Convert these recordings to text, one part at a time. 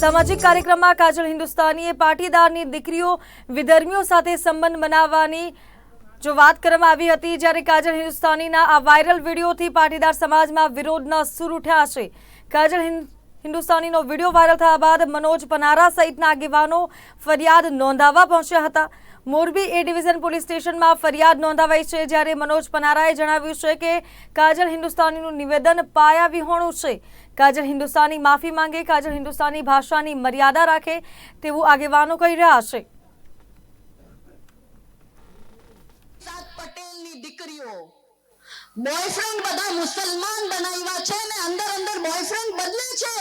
સામાજિક કાર્યક્રમમાં કાજલ હિન્દુસ્તાનીએ પાટીદારની દીકરીઓ, વિધર્મીઓ સાથે સંબંધ બનાવવાની જો વાત કરવામાં આવી હતી, જ્યારે કાજલ હિન્દુસ્તાનીના આ વાયરલ વિડીયોથી પાટીદાર સમાજમાં વિરોધના સૂર ઉઠ્યા છે. કાજલ હિન્દ- હિન્દુસ્તાનીનો વીડિયો વાયરલ થયા બાદ મનોજ પનારા સહિતના આગેવાનો ફરિયાદ નોંધાવવા પહોંચ્યા હતા. મોરબી એ ડિવિઝન પોલીસ સ્ટેશનમાં ફરિયાદ નોંધાવાઈ છે જ્યારે મનોજ પનારાએ જણાવ્યું છે કે કાજલ હિન્દુસ્તાનીનું નિવેદન પાયા વિહોણું છે. કાજલ હિન્દુસ્તાની માફી માંગે, કાજલ હિન્દુસ્તાની ભાષાની મર્યાદા રાખે તેવું આગેવાનો કહી રહ્યા છે. દીકરીઓ બોયફ્રેન્ડ બધા મુસલમાન બનાવ્યા છે. છે.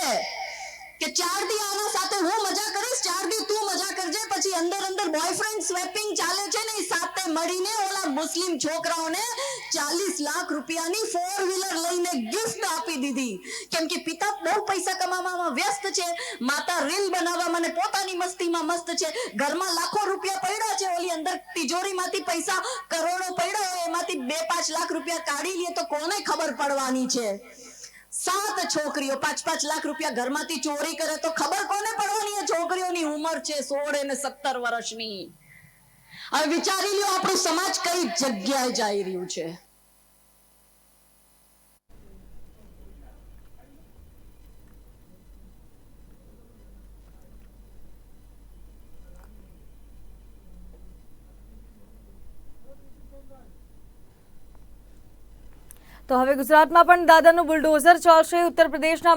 કે ચાર દી આના સાથે હું મજા કરીશ ચાર દી તું મજા કરજે, પછી અંદર અંદર બોયફ્રેન્ડ સ્વેપિંગ ચાલે છે ને, એ સાથે મળીને ઓલા મુસ્લિમ છોકરાઓને ચાલીસ લાખ રૂપિયાની ફોર વ્હીલર લઈને ગિફ્ટ આપી દીધી. કેમ કે પિતા બહુ પૈસા કમાવામાં વ્યસ્ત છે, માતા રીલ બનાવવામાં ને પોતાની મસ્તીમાં મસ્ત છે, ઘરમાં લાખો રૂપિયા પડ્યા છે, ઓલી અંદર તિજોરીમાંથી પૈસા કરોડો પડ્યા એમાંથી બે પાંચ લાખ રૂપિયા કાઢી લઈએ તો કોને ખબર પડવાની છે? સાત છોકરીઓ, પાંચ પાંચ લાખ રૂપિયા ઘરમાંથી ચોરી કરે તો ખબર કોને પડવાની એ છોકરીઓની ઉંમર છે? સોળ અને સત્તર વર્ષની. હવે વિચારી લ્યો, આપણું સમાજ કઈ જગ્યાએ જઈ રહ્યું છે? તો હવે ગુજરાતમાં પણ દાદાનું બુલડોઝર ચાલશે. ઉત્તર પ્રદેશના